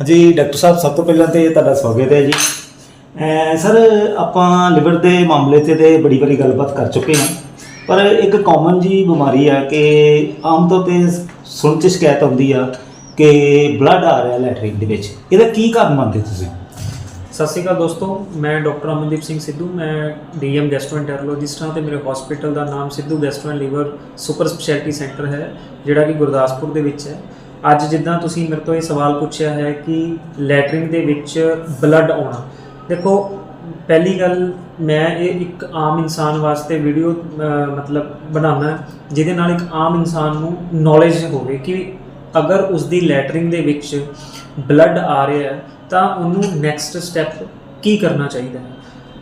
ਹਾਂਜੀ, ਡਾਕਟਰ ਸਾਹਿਬ, ਸਭ ਤੋਂ ਪਹਿਲਾਂ ਤੇ ਤੁਹਾਡਾ ਸਵਾਗਤ ਹੈ ਜੀ। ਸਰ, ਆਪਾਂ ਲਿਵਰ ਦੇ ਮਾਮਲੇ ਤੇ ਤੇ ਬੜੀ ਬੜੀ ਗੱਲਬਾਤ ਕਰ ਚੁੱਕੇ ਹਾਂ। ਪਰ ਇੱਕ ਕਾਮਨ ਜੀ ਬਿਮਾਰੀ ਆ ਕਿ ਆਮ ਤੌਰ ਤੇ ਸੁਣ ਚ ਸ਼ਿਕਾਇਤ ਆਉਂਦੀ ਆ ਕਿ ਬਲੱਡ ਆ ਰਿਹਾ ਲੈਟਰਿਨ ਦੇ ਵਿੱਚ। ਇਹਦਾ ਕੀ ਕਾਰਨ ਮੰਨਦੇ ਤੁਸੀਂ? ਸਤਿ ਸ਼੍ਰੀ ਅਕਾਲ ਦੋਸਤੋ, ਮੈਂ ਡਾਕਟਰ ਅਮਨਦੀਪ ਸਿੰਘ ਸਿੱਧੂ, ਮੈਂ ਡੀਐਮ ਗੈਸਟ੍ਰੋਐਂਟਰੋਲੋਜਿਸਟ ਹਾਂ ਤੇ ਮੇਰੇ ਹਸਪੀਟਲ ਦਾ ਨਾਮ Sidhu gastro and liver super speciality centre ਹੈ, ਜਿਹੜਾ ਕਿ ਗੁਰਦਾਸਪੁਰ ਦੇ ਵਿੱਚ ਹੈ। ਅੱਜ ਜਿੱਦਾਂ ਤੁਸੀਂ ਮੇਰੇ ਤੋਂ ਇਹ ਸਵਾਲ ਪੁੱਛਿਆ ਹੈ ਕਿ ਲੈਟਰਿੰਗ ਦੇ ਵਿੱਚ ਬਲੱਡ ਆਉਣਾ। ਦੇਖੋ, ਪਹਿਲੀ ਗੱਲ ਮੈਂ ਇਹ ਇੱਕ ਆਮ ਇਨਸਾਨ ਵਾਸਤੇ ਵੀਡੀਓ ਮਤਲਬ ਬਣਾਉਣਾ, ਜਿਹਦੇ ਨਾਲ ਇੱਕ ਆਮ ਇਨਸਾਨ ਨੂੰ ਨੌਲੇਜ ਹੋਵੇ ਕਿ ਅਗਰ ਉਸ ਦੀ ਲੈਟਰਿੰਗ ਦੇ ਵਿੱਚ ਬਲੱਡ ਆ ਰਿਹਾ ਹੈ, ਤਾਂ ਉਹਨੂੰ ਨੈਕਸਟ ਸਟੈਪ ਕੀ ਕਰਨਾ ਚਾਹੀਦਾ ਹੈ?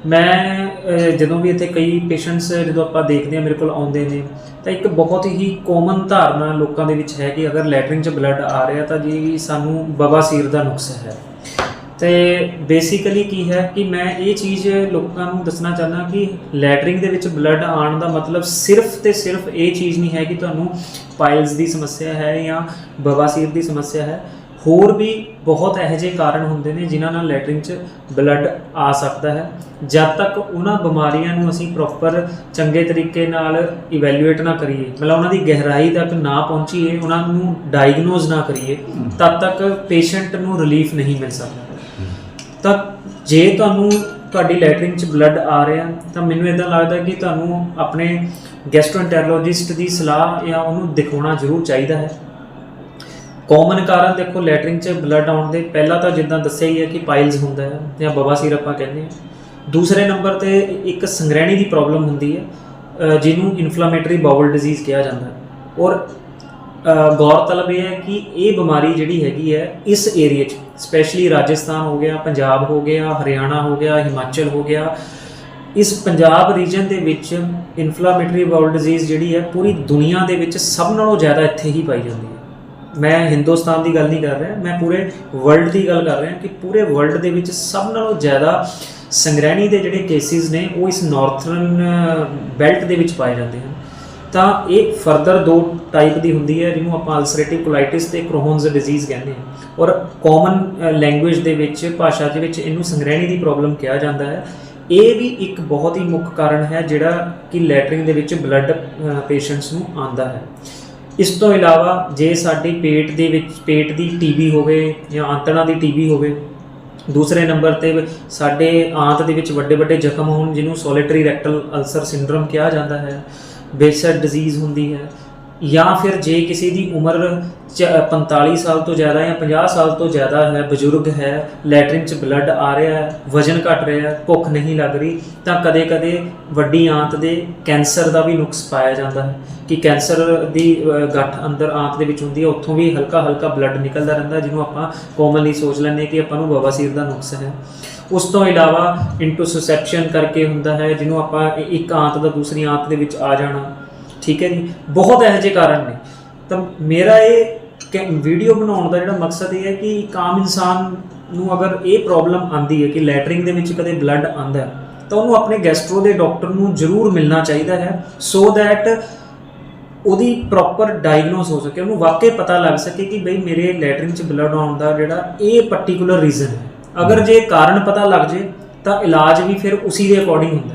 ਮੈਂ ਅਹ, ਜਦੋਂ ਵੀ ਇੱਥੇ ਕਈ ਪੇਸ਼ੈਂਟਸ ਜਦੋਂ ਆਪਾਂ ਦੇਖਦੇ ਹਾਂ ਮੇਰੇ ਕੋਲ ਆਉਂਦੇ ਨੇ ਤਾਂ ਇੱਕ ਬਹੁਤ ਹੀ ਕਾਮਨ ਧਾਰਨਾ ਲੋਕਾਂ ਦੇ ਵਿੱਚ ਹੈ ਕਿ ਅਗਰ ਲੈਟਰਿਨ 'ਚ ਬਲੱਡ ਆ ਰਿਹਾ ਤਾਂ ਜੀ ਸਾਨੂੰ ਬਵਾਸੀਰ ਦਾ ਨੁਕਸ ਹੈ। ਤੇ ਬੇਸਿਕਲੀ ਕੀ ਹੈ ਕਿ ਮੈਂ ਇਹ ਚੀਜ਼ ਲੋਕਾਂ ਨੂੰ ਦੱਸਣਾ ਚਾਹੁੰਦਾ ਕਿ ਲੈਟਰਿੰਗ ਦੇ ਵਿੱਚ ਬਲੱਡ ਆਉਣ ਦਾ ਮਤਲਬ ਸਿਰਫ ਤੇ ਸਿਰਫ ਇਹ ਚੀਜ਼ ਨਹੀਂ ਹੈ ਕਿ ਤੁਹਾਨੂੰ ਪਾਇਲਸ ਦੀ ਸਮੱਸਿਆ ਹੈ ਜਾਂ ਬਵਾਸੀਰ ਦੀ ਸਮੱਸਿਆ ਹੈ। ਹੋਰ ਵੀ ਬਹੁਤ ਇਹੋ ਜਿਹੇ ਕਾਰਨ ਹੁੰਦੇ ਨੇ ਜਿਨ੍ਹਾਂ ਨਾਲ ਲੈਟਰਿੰਗ 'ਚ ਬਲੱਡ ਆ ਸਕਦਾ ਹੈ। ਜਦ ਤੱਕ ਉਹਨਾਂ ਬਿਮਾਰੀਆਂ ਨੂੰ ਅਸੀਂ ਪ੍ਰੋਪਰ ਚੰਗੇ ਤਰੀਕੇ ਨਾਲ ਇਵੈਲੂਏਟ ਨਾ ਕਰੀਏ, ਮਤਲਬ ਉਹਨਾਂ ਦੀ ਗਹਿਰਾਈ ਤੱਕ ਨਾ ਪਹੁੰਚੀਏ, ਉਹਨਾਂ ਨੂੰ ਡਾਇਗਨੋਜ਼ ਨਾ ਕਰੀਏ, ਤਦ ਤੱਕ ਪੇਸ਼ੈਂਟ ਨੂੰ ਰਿਲੀਫ ਨਹੀਂ ਮਿਲ ਸਕਦਾ। ਤਾਂ ਜੇ ਤੁਹਾਨੂੰ ਤੁਹਾਡੀ ਲੈਟਰਿੰਗ 'ਚ ਬਲੱਡ ਆ ਰਿਹਾ, ਤਾਂ ਮੈਨੂੰ ਇਦਾਂ ਲੱਗਦਾ ਕਿ ਤੁਹਾਨੂੰ ਆਪਣੇ ਗੈਸਟ੍ਰੋਐਂਟਰੋਲੋਜਿਸਟ ਦੀ ਸਲਾਹ ਜਾਂ ਉਹਨੂੰ ਦਿਖਾਉਣਾ ਜ਼ਰੂਰ ਚਾਹੀਦਾ ਹੈ। ਕਾਮਨ ਕਾਰਨ ਦੇਖੋ ਲੈਟਰਿੰਗ 'ਚ ਬਲੱਡ ਆਉਣ ਦੇ, ਪਹਿਲਾਂ ਤਾਂ ਜਿੱਦਾਂ ਦੱਸਿਆ ਹੀ ਹੈ ਕਿ ਪਾਈਲਸ ਹੁੰਦਾ ਹੈ, ਜਾਂ ਬਵਾਸੀਰ ਆਪਾਂ ਕਹਿੰਦੇ ਹਾਂ। ਦੂਸਰੇ ਨੰਬਰ ਤੇ ਇੱਕ ਸੰਗ੍ਰਹਿਣੀ ਦੀ ਪ੍ਰੋਬਲਮ ਹੁੰਦੀ ਹੈ ਜਿਹਨੂੰ ਇਨਫਲਾਮੇਟਰੀ ਬਾਊਲ ਡਿਜ਼ੀਜ਼ ਕਿਹਾ ਜਾਂਦਾ ਹੈ। ਔਰ ਗੌਰਤਲਬ ਇਹ ਹੈ ਕਿ ਇਹ ਬਿਮਾਰੀ ਜਿਹੜੀ ਹੈਗੀ ਹੈ, ਇਸ ਏਰੀਆ 'ਚ ਸਪੈਸ਼ਲੀ ਰਾਜਸਥਾਨ ਹੋ ਗਿਆ, ਪੰਜਾਬ ਹੋ ਗਿਆ, ਹਰਿਆਣਾ ਹੋ ਗਿਆ, ਹਿਮਾਚਲ ਹੋ ਗਿਆ, ਇਸ ਪੰਜਾਬ ਰੀਜਨ ਦੇ ਵਿੱਚ ਇਨਫਲਾਮੇਟਰੀ ਬਾਊਲ ਡਿਜ਼ੀਜ਼ ਜਿਹੜੀ ਹੈ, ਪੂਰੀ ਦੁਨੀਆ ਦੇ ਵਿੱਚ ਸਭ ਨਾਲੋਂ ਜ਼ਿਆਦਾ ਇੱਥੇ ਹੀ ਪਾਈ ਜਾਂਦੀ ਹੈ। ਮੈਂ ਹਿੰਦੁਸਤਾਨ ਦੀ ਗੱਲ ਨਹੀਂ ਕਰ ਰਿਹਾ, ਮੈਂ ਪੂਰੇ ਵਰਲਡ ਦੀ ਗੱਲ ਕਰ ਰਿਹਾ ਕਿ ਪੂਰੇ ਵਰਲਡ ਦੇ ਵਿੱਚ ਸਭ ਨਾਲੋਂ ਜ਼ਿਆਦਾ ਸੰਗ੍ਰਹਿਣੀ ਦੇ ਜਿਹੜੇ ਕੇਸਿਸ ਨੇ, ਉਹ ਇਸ ਨਾਰਥਰਨ ਬੈਲਟ ਦੇ ਵਿੱਚ ਪਾਏ ਜਾਂਦੇ ਹਨ। ਤਾਂ ਇਹ ਫਰਦਰ ਦੋ ਟਾਈਪ ਦੀ ਹੁੰਦੀ ਹੈ, ਜਿਹਨੂੰ ਆਪਾਂ ਅਲਸਰੇਟਿਵ ਕੋਲਾਈਟਿਸ ਤੇ ਕ੍ਰੋਹਨਸ ਡਿਜ਼ੀਜ਼ ਕਹਿੰਦੇ ਹਾਂ। ਔਰ ਕਾਮਨ ਲੈਂਗੁਏਜ ਦੇ ਵਿੱਚ, ਭਾਸ਼ਾ ਦੇ ਵਿੱਚ ਇਹਨੂੰ ਸੰਗ੍ਰਹਿਣੀ ਦੀ ਪ੍ਰੋਬਲਮ ਕਿਹਾ ਜਾਂਦਾ ਹੈ। ਇਹ ਵੀ ਇੱਕ ਬਹੁਤ ਹੀ ਮੁੱਖ ਕਾਰਨ ਹੈ ਜਿਹੜਾ ਕਿ ਲੈਟਰਿੰਗ ਦੇ ਵਿੱਚ ਬਲੱਡ ਪੇਸ਼ੈਂਟਸ ਨੂੰ ਆਂਦਾ ਹੈ। ਇਸ ਤੋਂ ਇਲਾਵਾ ਜੇ ਸਾਡੀ ਪੇਟ ਦੇ ਵਿੱਚ, ਪੇਟ ਦੀ ਟੀਬੀ ਹੋਵੇ ਜਾਂ ਆਂਤੜਾਂ ਦੀ ਟੀਬੀ ਹੋਵੇ, ਦੂਸਰੇ ਨੰਬਰ ਤੇ ਸਾਡੇ ਆਂਤ ਦੇ ਵਿੱਚ ਵੱਡੇ ਵੱਡੇ ਜ਼ਖਮ ਹੋਣ, ਜਿਹਨੂੰ ਸੋਲਿਟਰੀ ਰੈਕਟਲ ਅਲਸਰ ਸਿੰਡਰਮ ਕਿਹਾ ਜਾਂਦਾ ਹੈ ਬੇਸਰ ਡਿਜ਼ੀਜ਼ ਹੁੰਦੀ ਹੈ ਜਾਂ ਫਿਰ ਜੇ ਕਿਸੇ ਦੀ ਉਮਰ ਚ- 45 ਸਾਲ ਤੋਂ ਜ਼ਿਆਦਾ ਜਾਂ 50 ਸਾਲ ਤੋਂ ਜ਼ਿਆਦਾ ਹੈ, ਬਜ਼ੁਰਗ ਹੈ, ਲੈਟਰਿਨ ਚ ਬਲੱਡ ਆ ਰਿਹਾ ਹੈ, ਵਜਨ ਘਟ ਰਿਹਾ ਹੈ, ਭੁੱਖ ਨਹੀਂ ਲੱਗ ਰਹੀ, ਤਾਂ ਕਦੇ-ਕਦੇ ਵੱਡੀ ਆਂਤ ਦੇ ਕੈਂਸਰ ਦਾ ਵੀ ਨੁਕਸ ਪਾਇਆ ਜਾਂਦਾ ਹੈ। ਕਿ ਕੈਂਸਰ ਦੀ ਗੱਠ ਅੰਦਰ ਆਂਤ ਦੇ ਵਿੱਚ ਹੁੰਦੀ ਹੈ, ਉੱਥੋਂ ਵੀ ਹਲਕਾ ਹਲਕਾ ਬਲੱਡ ਨਿਕਲਦਾ ਰਹਿੰਦਾ ਜਿਹਨੂੰ ਆਪਾਂ ਕੋਮਨਲੀ ਸੋਚ ਲੈਂਦੇ ਹਾਂ ਕਿ ਆਪਾਂ ਨੂੰ ਬਵਾਸੀਰ ਦਾ ਨੁਕਸ ਹੈ। ਉਸ ਤੋਂ ਇਲਾਵਾ ਇੰਟਰਸੈਪਸ਼ਨ ਕਰਕੇ ਹੁੰਦਾ ਹੈ, ਜਿਹਨੂੰ ਆਪਾਂ ਇੱਕ ਆਂਤ ਦਾ ਦੂਸਰੀ ਆਂਤ ਦੇ ਵਿੱਚ ਆ ਜਾਣਾ ਠੀਕ ਹੈ ਜੀ, ਬਹੁਤ ਇਹੋ ਜਿਹੇ ਕਾਰਨ ਨੇ। ਤਾਂ ਮੇਰਾ ਇਹ ਵੀਡੀਓ ਬਣਾਉਣ ਦਾ ਜਿਹੜਾ ਮਕਸਦ ਇਹ ਹੈ ਕਿ ਇੱਕ ਆਮ ਇਨਸਾਨ ਨੂੰ ਅਗਰ ਇਹ ਪ੍ਰੋਬਲਮ ਆਂਦੀ ਹੈ ਕਿ ਲੈਟਰਿੰਗ ਦੇ ਵਿੱਚ ਕਦੇ ਬਲੱਡ ਆਂਦਾ ਤਾਂ ਉਹਨੂੰ ਆਪਣੇ ਗੈਸਟਰੋ ਦੇ ਡਾਕਟਰ ਨੂੰ ਜ਼ਰੂਰ ਮਿਲਣਾ ਚਾਹੀਦਾ ਹੈ ਸੋ ਦੈਟ ਉਹਦੀ ਪ੍ਰੋਪਰ ਡਾਇਗਨੋਸ ਹੋ ਸਕੇ, ਉਹਨੂੰ ਵਾਕਈ ਪਤਾ ਲੱਗ ਸਕੇ ਕਿ ਬਈ ਮੇਰੇ ਲੈਟਰਿੰਗ ਚ ਬਲੱਡ ਆਉਣ ਦਾ ਜਿਹੜਾ ਇਹ ਪਾਰਟਿਕੂਲਰ ਰੀਜ਼ਨ ਹੈ। ਅਗਰ ਜੇ ਕਾਰਨ ਪਤਾ ਲੱਗ ਜੇ, ਤਾਂ ਇਲਾਜ ਵੀ ਫਿਰ ਉਸੇ ਦੇ ਅਕੋਰਡਿੰਗ ਹੁੰਦਾ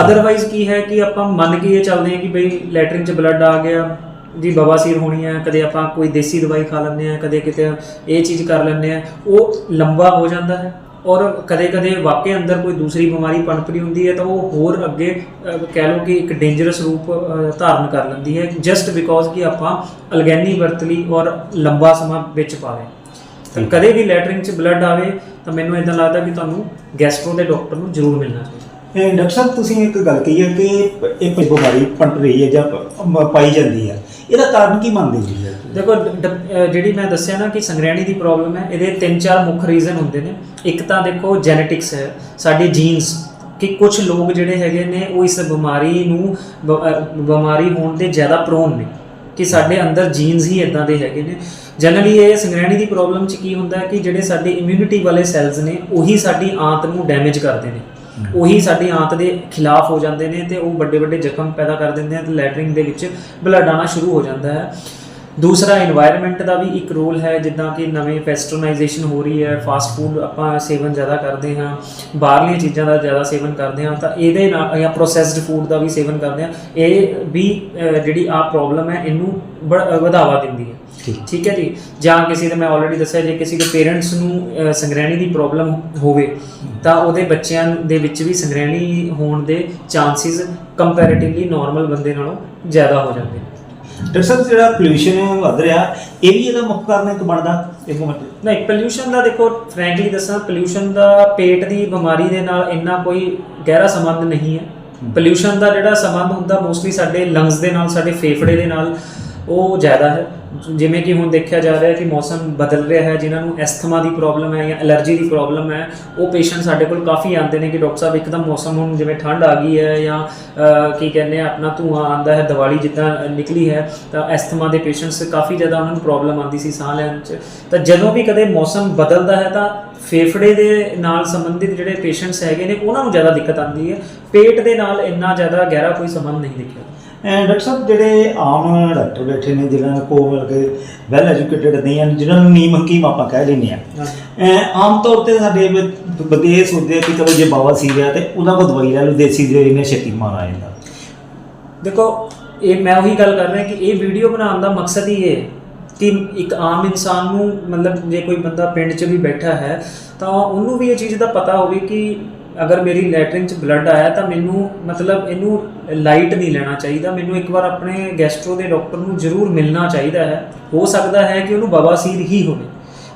ਅਦਰਵਾਈਜ਼ ਕੀ ਹੈ ਕਿ ਆਪਾਂ ਮੰਨ ਕੇ ਇਹ ਚੱਲਦੇ ਹਾਂ ਕਿ ਬਈ ਲੈਟਰਿਨ ਚ ਬਲੱਡ ਆ ਗਿਆ ਜੀ ਬਵਾਸੀਰ ਹੋਣੀ ਹੈ ਕਦੇ ਆਪਾਂ ਕੋਈ ਦੇਸੀ ਦਵਾਈ ਖਾ ਲੈਂਦੇ ਆ ਕਦੇ ਕਿਤੇ ਇਹ ਚੀਜ਼ ਕਰ ਲੈਂਦੇ ਆ ਉਹ ਲੰਬਾ ਹੋ ਜਾਂਦਾ ਹੈ। ਔਰ ਕਦੇ-ਕਦੇ ਵਾਕਈ ਅੰਦਰ ਕੋਈ ਦੂਸਰੀ ਬਿਮਾਰੀ ਪਣਪਰੀ ਹੁੰਦੀ ਹੈ ਤਾਂ ਉਹ ਹੋਰ ਅੱਗੇ ਕਹਿ ਲਓ ਕਿ ਇੱਕ ਡੇਂਜਰਸ ਰੂਪ ਧਾਰਨ ਕਰ ਲੈਂਦੀ ਹੈ ਜਸਟ ਬਿਕੋਜ਼ ਕਿ ਆਪਾਂ ਅਲਗੈਨੀ ਵਰਤ ਲਈ ਔਰ ਲੰਬਾ ਸਮਾਂ ਵਿੱਚ ਪਾ ਲਏ ਤਾਂ ਕਦੇ ਵੀ ਲੈਟਰਿੰਗ 'ਚ ਬਲੱਡ ਆਵੇ ਤਾਂ ਮੈਨੂੰ ਇਦਾਂ ਲੱਗਦਾ ਕਿ ਤੁਹਾਨੂੰ ਗੈਸਟਰੋ ਦੇ ਡਾਕਟਰ ਨੂੰ ਜ਼ਰੂਰ ਮਿਲਣਾ ਚਾਹੀਦਾ। ਇਹ ਡਾਕਟਰ ਸਾਹਿਬ, ਤੁਸੀਂ ਇੱਕ ਗੱਲ ਕਹੀ ਹੈ ਕਿ ਇਹ ਬਿਮਾਰੀ ਪਣਪ ਰਹੀ ਹੈ ਜਾਂ ਪ- ਪਾਈ ਜਾਂਦੀ ਹੈ। ਇਹਦਾ ਕਾਰਨ ਕੀ ਮੰਨਦੇ ਜੀ? ਦੇਖੋ, ਡ- ਡ- ਅਹ ਜਿਹੜੀ ਮੈਂ ਦੱਸਿਆ ਨਾ ਕਿ ਸੰਗ੍ਰਹਿਣੀ ਦੀ ਪ੍ਰੋਬਲਮ ਹੈ, ਇਹਦੇ ਤਿੰਨ ਚਾਰ ਮੁੱਖ ਰੀਜ਼ਨ ਹੁੰਦੇ ਨੇ। ਇੱਕ ਤਾਂ ਦੇਖੋ ਜੈਨੇਟਿਕਸ ਹੈ, ਸਾਡੇ ਜੀਨਸ ਕਿ ਕੁਝ ਲੋਕ ਜਿਹੜੇ ਹੈਗੇ ਨੇ, ਉਹ ਇਸ ਬਿਮਾਰੀ ਨੂੰ, ਬ- ਅਹ ਬਿਮਾਰੀ ਹੋਣ ਦੇ ਜ਼ਿਆਦਾ ਪ੍ਰੋਨ ਨੇ, ਕਿ ਸਾਡੇ ਅੰਦਰ ਜੀਨਸ ਹੀ ਇਦਾਂ ਦੇ ਹੈਗੇ ਨੇ। ਜਨਰਲੀ ਇਹ ਸੰਗ੍ਰਹਿਣੀ ਦੀ ਪ੍ਰੋਬਲਮ ਚ ਕੀ ਹੁੰਦਾ ਹੈ ਕਿ ਜਿਹੜੇ ਸਾਡੇ ਇਮਿਊਨਿਟੀ ਵਾਲੇ ਸੈਲਸ ਨੇ, ਉਹੀ ਸਾਡੀ ਆਂਤ ਨੂੰ ਡੈਮੇਜ ਕਰਦੇ ਨੇ। ਉਹੀ ਸਾਡੀ ਆਂਤ ਦੇ ਖਿਲਾਫ ਹੋ ਜਾਂਦੇ ਨੇ ਤੇ ਉਹ ਵੱਡੇ ਵੱਡੇ ਜ਼ਖਮ ਪੈਦਾ ਕਰ ਦਿੰਦੇ ਆ ਤੇ ਲੈਟਰਿੰਗ ਦੇ ਵਿੱਚ ਬਲੱਡ ਆਉਣਾ ਸ਼ੁਰੂ ਹੋ ਜਾਂਦਾ ਹੈ। ਦੂਸਰਾ এনवायरमेंट ਦਾ ਵੀ ਇੱਕ ਰੋਲ ਹੈ ਜਿੱਦਾਂ ਕਿ ਨਵੇਂ ਪੈਸਟਰਨਾਈਜੇਸ਼ਨ ਹੋ ਰਹੀ ਹੈ ਫਾਸਟ ਫੂਡ ਆਪਾਂ ਸੇਵਨ ਜ਼ਿਆਦਾ ਕਰਦੇ ਹਾਂ ਬਾਹਰਲੀਆਂ ਚੀਜ਼ਾਂ ਦਾ ਜ਼ਿਆਦਾ ਸੇਵਨ ਕਰਦੇ ਹਾਂ ਤਾਂ ਇਹਦੇ ਨਾਲ ਜਾਂ ਪ੍ਰੋਸੈਸਡ ਫੂਡ ਦਾ ਵੀ ਸੇਵਨ ਕਰਦੇ ਹਾਂ ਇਹ ਵੀ ਜਿਹੜੀ ਆ ਪ੍ਰੋਬਲਮ ਹੈ ਇਹਨੂੰ ਵਧਾਵਾ ਦਿੰਦੀ ਹੈ। ਠੀਕ। ਹੈ ਜੀ? ਜਾਂ ਕਿਸੇ ਦੇ ਮੈਂ ਆਲਰੇਡੀ ਦੱਸਿਆ ਜੇ ਕਿਸੇ ਦੇ ਪੇਰੈਂਟਸ ਨੂੰ ਸੰਗ੍ਰਹਿਣੀ ਦੀ ਪ੍ਰੋਬਲਮ ਹੋਵੇ ਤਾਂ ਉਹਦੇ ਬੱਚਿਆਂ ਦੇ ਵਿੱਚ ਵੀ ਸੰਗ੍ਰਹਿਣੀ ਹੋਣ ਦੇ ਚਾਂਸਸ ਕੰਪੈਰੀਟਿਵਲੀ ਨਾਰਮਲ ਬੰਦੇ ਨਾਲੋਂ ਜ਼ਿਆਦਾ ਹੋ ਜਾਂਦੇ ਨੇ। ਡਾਕਟਰ ਸਾਹਿਬ ਜਿਹੜਾ ਪੋਲੂਸ਼ਨ ਵੱਧ ਰਿਹਾ ਇਹ ਵੀ ਇਹਦਾ ਮੁੱਖ ਕਾਰਨ ਇੱਕ ਬਣਦਾ? ਇੱਕ ਮਿੰਟ। ਨਹੀਂ ਪੋਲੂਸ਼ਨ ਦਾ ਦੇਖੋ ਫ੍ਰੈਂਕਲੀ ਦੱਸਾਂ ਪੋਲੂਸ਼ਨ ਦਾ ਪੇਟ ਦੀ ਬਿਮਾਰੀ ਦੇ ਨਾਲ ਇੰਨਾ ਕੋਈ ਗਹਿਰਾ ਸੰਬੰਧ ਨਹੀਂ ਹੈ। ਪੋਲੂਸ਼ਨ ਦਾ ਜਿਹੜਾ ਸੰਬੰਧ ਹੁੰਦਾ ਮੋਸਟਲੀ ਸਾਡੇ ਲੰਗਸ ਦੇ ਨਾਲ ਸਾਡੇ ਫੇਫੜੇ ਦੇ ਨਾਲ ਉਹ ਜ਼ਿਆਦਾ ਹੈ। ਜਿਵੇਂ ਕਿ ਹੁਣ ਦੇਖਿਆ ਜਾ ਰਿਹਾ ਕਿ ਮੌਸਮ ਬਦਲ ਰਿਹਾ ਹੈ, ਜਿਨ੍ਹਾਂ ਨੂੰ ਐਸਥਮਾ ਦੀ ਪ੍ਰੋਬਲਮ ਹੈ ਜਾਂ ਐਲਰਜੀ ਦੀ ਪ੍ਰੋਬਲਮ ਹੈ, ਉਹ ਪੇਸ਼ੈਂਟ ਸਾਡੇ ਕੋਲ ਕਾਫੀ ਆਉਂਦੇ ਨੇ ਕਿ ਡਾਕਟਰ ਸਾਹਿਬ ਇੱਕਦਮ ਮੌਸਮ ਹੁਣ ਜਿਵੇਂ ਠੰਡ ਆ ਗਈ ਹੈ ਜਾਂ ਕੀ ਕਹਿੰਦੇ ਆ, ਆਪਣਾ ਧੂਆਂ ਆਉਂਦਾ ਹੈ, ਦੀਵਾਲੀ ਜਿੱਦਾਂ ਨਿਕਲੀ ਹੈ, ਤਾਂ ਐਸਥਮਾ ਦੇ ਪੇਸ਼ੈਂਟਸ ਕਾਫੀ ਜ਼ਿਆਦਾ ਉਹਨਾਂ ਨੂੰ ਪ੍ਰੋਬਲਮ ਆਉਂਦੀ ਸੀ ਸਾਹ ਲੈਣ 'ਚ। ਤਾਂ ਜਦੋਂ ਵੀ ਕਦੇ ਮੌਸਮ ਬਦਲਦਾ ਹੈ, ਤਾਂ ਫੇਫੜੇ ਦੇ ਨਾਲ ਸੰਬੰਧਿਤ ਜਿਹੜੇ ਪੇਸ਼ੈਂਟਸ ਹੈਗੇ ਨੇ, ਉਹਨਾਂ ਨੂੰ ਜ਼ਿਆਦਾ ਦਿੱਕਤ ਆਉਂਦੀ ਹੈ। ਪੇਟ ਦੇ ਨਾਲ ਇੰਨਾ ਜ਼ਿਆਦਾ ਗਹਿਰਾ ਕੋਈ ਸੰਬੰਧ ਨਹੀਂ ਦੇਖਿਆ। ਡਾਕਟਰ ਸਾਹਿਬ ਜਿਹੜੇ ਆਮ ਡਾਕਟਰ ਬੈਠੇ ਨੇ ਜਿਨ੍ਹਾਂ ਕੋਲ ਕੇ ਵੈਲ ਐਜੂਕੇਟਡ ਨਹੀਂ ਹਨ ਜਿਨ੍ਹਾਂ ਨੂੰ ਨੀਮ ਹਕੀਮ ਆਪਾਂ ਕਹਿ ਲੈਂਦੇ ਆ ਐਂ ਆਮ ਤੌਰ ਤੇ ਸਾਡੇ ਬੰਦੇ ਸੋਚਦੇ ਆ ਕਿ ਚਲੋ ਜੇ ਬਾਬਾ ਸੀ ਰਿਹਾ ਤੇ ਉਹਨਾਂ ਕੋਲ ਦਵਾਈ ਲੈ ਲਓ ਦੇਸੀ ਦੇ ਇਹਨੇ ਛੇਤੀ ਮਾਰ ਆ ਜਾਂਦਾ। ਦੇਖੋ ਇਹ ਮੈਂ ਉਹੀ ਗੱਲ ਕਰ ਰਿਹਾ ਕਿ ਇਹ ਵੀਡੀਓ ਬਣਾਉਣ ਦਾ ਮਕਸਦ ਹੀ ਇਹ ਹੈ ਕਿ ਇੱਕ ਆਮ ਇਨਸਾਨ ਨੂੰ ਮਤਲਬ ਜੇ ਕੋਈ ਬੰਦਾ ਪਿੰਡ 'ਚ ਵੀ ਬੈਠਾ ਹੈ ਤਾਂ ਉਹਨੂੰ ਵੀ ਇਹ ਚੀਜ਼ ਦਾ ਪਤਾ ਹੋਵੇ ਕਿ ਅਗਰ ਮੇਰੀ ਲੈਟਰਿਨ 'ਚ ਬਲੱਡ ਆਇਆ ਤਾਂ ਮੈਨੂੰ ਮਤਲਬ ਇਹਨੂੰ ਲਾਈਟ ਨਹੀਂ ਲੈਣਾ ਚਾਹੀਦਾ। ਮੈਨੂੰ ਇੱਕ ਵਾਰ ਆਪਣੇ ਗੈਸਟਰੋ ਦੇ ਡਾਕਟਰ ਨੂੰ ਜ਼ਰੂਰ ਮਿਲਣਾ ਚਾਹੀਦਾ ਹੈ। ਹੋ ਸਕਦਾ ਹੈ ਕਿ ਉਹਨੂੰ ਬਵਾਸੀਰ ਹੀ ਹੋਵੇ।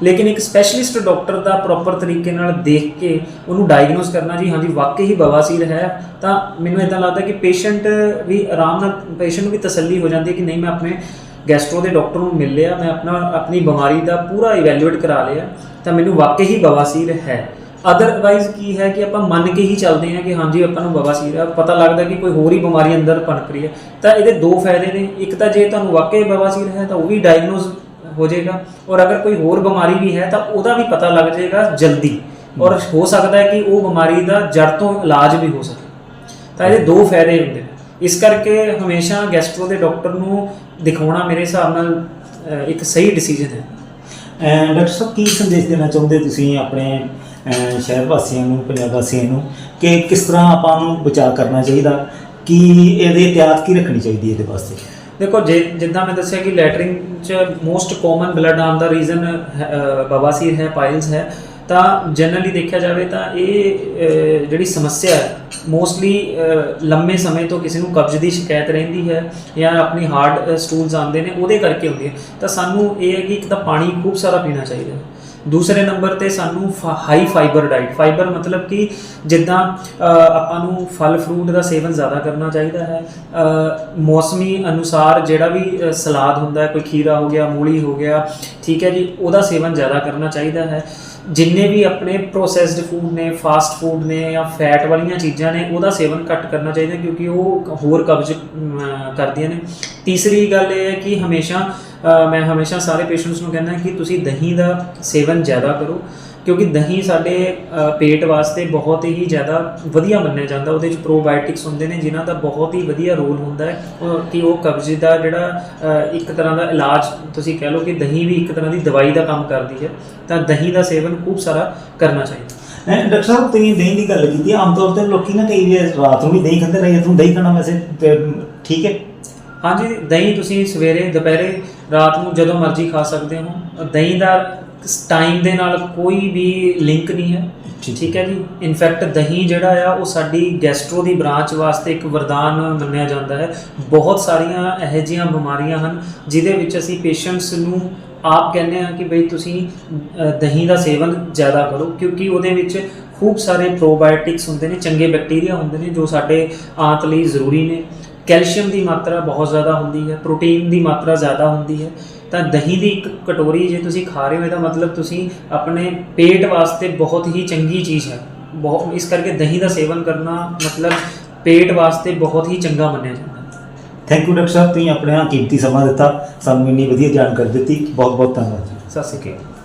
ਲੇਕਿਨ ਇੱਕ ਸਪੈਸ਼ਲਿਸਟ ਡਾਕਟਰ ਦਾ ਪ੍ਰੋਪਰ ਤਰੀਕੇ ਨਾਲ ਦੇਖ ਕੇ ਉਹਨੂੰ ਡਾਇਗਨੋਸ ਕਰਨਾ, ਜੀ ਹਾਂਜੀ, ਵਾਕਈ ਹੀ ਬਵਾਸੀਰ ਹੈ, ਤਾਂ ਮੈਨੂੰ ਇਦਾਂ ਲੱਗਦਾ ਕਿ ਪੇਸ਼ੈਂਟ ਵੀ ਆਰਾਮ ਨਾਲ ਪੇਸ਼ੈਂਟ ਨੂੰ ਵੀ ਤਸੱਲੀ ਹੋ ਜਾਂਦੀ ਹੈ ਕਿ ਨਹੀਂ, ਮੈਂ ਆਪਣੇ ਗੈਸਟਰੋ ਦੇ ਡਾਕਟਰ ਨੂੰ ਮਿਲ ਲਿਆ, ਮੈਂ ਆਪਣਾ, ਆਪਣੀ ਬਿਮਾਰੀ ਦਾ ਪੂਰਾ ਇਵੈਲੂਏਟ ਕਰਾ ਲਿਆ, ਤਾਂ ਮੈਨੂੰ ਵਾਕਈ ਹੀ ਬਵਾਸੀਰ ਹੈ। ਅਦਰਵਾਈਜ਼ ਕੀ ਹੈ ਕਿ ਆਪਾਂ ਮੰਨ ਕੇ ਹੀ ਚੱਲਦੇ ਹਾਂ ਕਿ ਹਾਂਜੀ ਆਪਾਂ ਨੂੰ ਬਵਾਸੀਰ ਹੈ ਪਤਾ ਲੱਗਦਾ ਕਿ ਕੋਈ ਹੋਰ ਹੀ ਬਿਮਾਰੀ ਅੰਦਰ ਪਨਪ ਰਹੀ ਹੈ। ਤਾਂ ਇਹਦੇ ਦੋ ਫਾਇਦੇ ਨੇ ਇੱਕ ਤਾਂ ਜੇ ਤੁਹਾਨੂੰ ਵਾਕਈ ਬਵਾਸੀਰ ਹੈ ਤਾਂ ਉਹ ਵੀ ਡਾਇਗਨੋਸ ਹੋ ਜਾਏਗਾ ਔਰ ਅਗਰ ਕੋਈ ਹੋਰ ਬਿਮਾਰੀ ਵੀ ਹੈ ਤਾਂ ਉਹਦਾ ਵੀ ਪਤਾ ਲੱਗ ਜਾਏਗਾ ਜਲਦੀ ਔਰ ਹੋ ਸਕਦਾ ਹੈ ਕਿ ਉਹ ਬਿਮਾਰੀ ਦਾ ਜੜ ਤੋਂ ਇਲਾਜ ਵੀ ਹੋ ਸਕੇ। ਤਾਂ ਇਹਦੇ ਦੋ ਫਾਇਦੇ ਹੁੰਦੇ ਨੇ। ਇਸ ਕਰਕੇ ਹਮੇਸ਼ਾ ਗੈਸਟਰੋ ਦੇ ਡਾਕਟਰ ਨੂੰ ਦਿਖਾਉਣਾ ਮੇਰੇ ਹਿਸਾਬ ਨਾਲ ਇੱਕ ਸਹੀ ਡਿਸੀਜਨ ਹੈ। ਡਾਕਟਰ ਸਾਹਿਬ ਕੀ ਸੰਦੇਸ਼ ਦੇਣਾ ਚਾਹੁੰਦੇ ਤੁਸੀਂ ਆਪਣੇ ਅਹ, ਸ਼ਹਿਰ ਵਾਸੀਆਂ ਨੂੰ ਪੰਜਾਬ ਵਾਸੀਆਂ ਨੂੰ ਕਿ ਕਿਸ ਤਰ੍ਹਾਂ ਆਪਾਂ ਨੂੰ ਬਚਾਅ ਕਰਨਾ ਚਾਹੀਦਾ ਕਿ ਇਹਦੇ ਇਤਿਆਤ ਕੀ ਰੱਖਣੀ ਚਾਹੀਦੀ ਹੈ ਇਹਦੇ ਵਾਸਤੇ? ਦੇਖੋ ਜੇ ਜਿੱਦਾਂ ਮੈਂ ਦੱਸਿਆ ਕਿ ਲੈਟਰਿੰਗ ਚ ਮੋਸਟ ਕਾਮਨ ਬਲੱਡ ਆਉਣ ਦਾ ਰੀਜ਼ਨ ਬਵਾਸੀਰ ਹੈ ਪਾਇਲਸ ਹੈ ਤਾਂ ਜਨਰਲੀ ਦੇਖਿਆ ਜਾਵੇ ਤਾਂ ਇਹ ਅਹ, ਜਿਹੜੀ ਸਮੱਸਿਆ ਹੈ ਮੋਸਟਲੀ ਲੰਮੇ ਸਮੇਂ ਤੋਂ ਕਿਸੇ ਨੂੰ ਕਬਜ਼ ਦੀ ਸ਼ਿਕਾਇਤ ਰਹਿੰਦੀ ਹੈ ਜਾਂ ਆਪਣੀ ਹਾਰਡ ਸਟੂਲਸ ਆਉਂਦੇ ਨੇ ਉਹਦੇ ਕਰਕੇ ਹੁੰਦੀ ਹੈ। ਤਾਂ ਸਾਨੂੰ ਇਹ ਹੈ ਕਿ ਇੱਕ ਤਾਂ ਪਾਣੀ ਖੂਬ ਸਾਰਾ ਪੀਣਾ ਚਾਹੀਦਾ ਹੈ। ਦੂਸਰੇ ਨੰਬਰ ਤੇ ਸਾਨੂੰ ਹਾਈ ਫਾਈਬਰ ਡਾਈਟ ਫਾਈਬਰ ਮਤਲਬ ਕਿ ਜਿੱਦਾਂ ਆਪਾਂ ਨੂੰ ਫਲ ਫਰੂਟ ਦਾ ਸੇਵਨ ਜ਼ਿਆਦਾ ਕਰਨਾ ਚਾਹੀਦਾ ਹੈ। ਮੌਸਮੀ ਅਨੁਸਾਰ ਜਿਹੜਾ ਵੀ ਸਲਾਦ ਹੁੰਦਾ ਹੈ, ਕੋਈ ਖੀਰਾ ਹੋ ਗਿਆ, ਮੂਲੀ ਹੋ ਗਿਆ, ਠੀਕ ਹੈ ਜੀ, ਉਹਦਾ ਸੇਵਨ ਜ਼ਿਆਦਾ ਕਰਨਾ ਚਾਹੀਦਾ ਹੈ। ਜਿੰਨੇ ਵੀ ਆਪਣੇ ਪ੍ਰੋਸੈਸਡ ਫੂਡ ਨੇ ਫਾਸਟ ਫੂਡ ਨੇ ਜਾਂ ਫੈਟ ਵਾਲੀਆਂ ਚੀਜ਼ਾਂ ਨੇ, ਉਹਦਾ ਸੇਵਨ ਘੱਟ ਕਰਨਾ ਚਾਹੀਦਾ ਕਿਉਂਕਿ ਉਹ ਹੋਰ ਕਬਜ਼ ਕਰਦੀਆਂ ਨੇ। ਤੀਸਰੀ ਗੱਲ ਇਹ ਹੈ ਕਿ ਹਮੇਸ਼ਾ ਮੈਂ ਹਮੇਸ਼ਾ ਸਾਰੇ ਪੇਸ਼ੈਂਟਸ ਨੂੰ ਕਹਿੰਦਾ ਕਿ ਤੁਸੀਂ ਦਹੀਂ ਦਾ ਸੇਵਨ ਜ਼ਿਆਦਾ ਕਰੋ ਕਿਉਂਕਿ ਦਹੀਂ ਸਾਡੇ ਪੇਟ ਵਾਸਤੇ ਬਹੁਤ ਹੀ ਜ਼ਿਆਦਾ ਵਧੀਆ ਮੰਨਿਆ ਜਾਂਦਾ। ਉਹਦੇ ਵਿੱਚ ਪ੍ਰੋਬਾਇਓਟਿਕਸ ਹੁੰਦੇ ਨੇ ਜਿਨ੍ਹਾਂ ਦਾ ਬਹੁਤ ਹੀ ਵਧੀਆ ਰੋਲ ਹੁੰਦਾ ਹੈ। ਕਿ ਉਹ ਕਬਜ਼ ਦਾ ਜਿਹੜਾ ਇੱਕ ਤਰ੍ਹਾਂ ਦਾ ਇਲਾਜ ਤੁਸੀਂ ਕਹਿ ਲਓ ਕਿ ਦਹੀਂ ਵੀ ਇੱਕ ਤਰ੍ਹਾਂ ਦੀ ਦਵਾਈ ਦਾ ਕੰਮ ਕਰਦੀ ਹੈ ਤਾਂ ਦਹੀਂ ਦਾ ਸੇਵਨ ਖੂਬ ਸਾਰਾ ਕਰਨਾ ਚਾਹੀਦਾ। ਡਾਕਟਰ ਸਾਹਿਬ ਤੁਸੀਂ ਦਹੀਂ ਦੀ ਗੱਲ ਕੀਤੀ ਆਮ ਤੌਰ ਤੇ ਲੋਕੀ ਨਾ ਕਈ ਵਾਰ ਰਾਤ ਨੂੰ ਵੀ ਦਹੀਂ ਖਾਂਦੇ ਰਹੇ ਤੁਹਾਨੂੰ ਦਹੀਂ ਖਾਣਾ ਵੈਸੇ ਠੀਕ ਹੈ। ਹਾਂਜੀ ਦਹੀਂ ਤੁਸੀਂ ਸਵੇਰੇ ਦੁਪਹਿਰੇ ਰਾਤ ਨੂੰ ਜਦੋਂ ਮਰਜ਼ੀ ਖਾ ਸਕਦੇ ਹੋ। ਦਹੀਂ ਦਾ ਟਾਈਮ ਦੇ ਨਾਲ ਕੋਈ ਵੀ ਲਿੰਕ ਨਹੀਂ ਹੈ। ਠੀਕ। ਹੈ ਜੀ। ਇਨਫੈਕਟ ਦਹੀਂ ਜਿਹੜਾ ਆ ਉਹ ਸਾਡੀ ਗੈਸਟਰੋ ਦੀ ਬ੍ਰਾਂਚ ਵਾਸਤੇ ਇੱਕ ਵਰਦਾਨ ਮੰਨਿਆ ਜਾਂਦਾ ਹੈ। ਬਹੁਤ ਸਾਰੀਆਂ ਇਹੋ ਜਿਹੀਆਂ ਬਿਮਾਰੀਆਂ ਹਨ ਜਿਹਦੇ ਵਿੱਚ ਅਸੀਂ ਪੇਸ਼ੈਂਟਸ ਨੂੰ ਆਪ ਕਹਿੰਦੇ ਹਾਂ ਕਿ ਬਈ ਤੁਸੀਂ ਦਹੀਂ ਦਾ ਸੇਵਨ ਜ਼ਿਆਦਾ ਕਰੋ ਕਿਉਂਕਿ ਉਹਦੇ ਵਿੱਚ ਖੂਬ ਸਾਰੇ ਪ੍ਰੋਬਾਇਓਟਿਕਸ ਹੁੰਦੇ ਨੇ ਚੰਗੇ ਬੈਕਟੀਰੀਆ ਹੁੰਦੇ ਨੇ ਜੋ ਸਾਡੇ ਆਂਤ ਲਈ ਜ਼ਰੂਰੀ ਨੇ। ਕੈਲਸ਼ੀਅਮ ਦੀ ਮਾਤਰਾ ਬਹੁਤ ਜ਼ਿਆਦਾ ਹੁੰਦੀ ਹੈ ਪ੍ਰੋਟੀਨ ਦੀ ਮਾਤਰਾ ਜ਼ਿਆਦਾ ਹੁੰਦੀ ਹੈ ਤਾਂ ਦਹੀਂ ਦੀ ਇੱਕ ਕਟੋਰੀ ਜੇ ਤੁਸੀਂ ਖਾ ਰਹੇ ਹੋ ਇਹਦਾ ਮਤਲਬ ਤੁਸੀਂ ਆਪਣੇ ਪੇਟ ਵਾਸਤੇ ਬਹੁਤ ਹੀ ਚੰਗੀ ਚੀਜ਼ ਹੈ। ਬਹੁਤ ਇਸ ਕਰਕੇ ਦਹੀਂ ਦਾ ਸੇਵਨ ਕਰਨਾ ਮਤਲਬ ਪੇਟ ਵਾਸਤੇ ਬਹੁਤ ਹੀ ਚੰਗਾ ਮੰਨਿਆ ਜਾਂਦਾ ਹੈ। ਥੈਂਕ ਯੂ ਡਾਕਟਰ ਸਾਹਿਬ ਤੁਸੀਂ ਆਪਣਾ ਕੀਮਤੀ ਸਮਾਂ ਦਿੱਤਾ ਸਾਨੂੰ ਇੰਨੀ ਵਧੀਆ ਜਾਣਕਾਰੀ ਦਿੱਤੀ ਬਹੁਤ ਬਹੁਤ ਧੰਨਵਾਦ ਸਤਿ ਸ਼੍ਰੀ ਅਕਾਲ।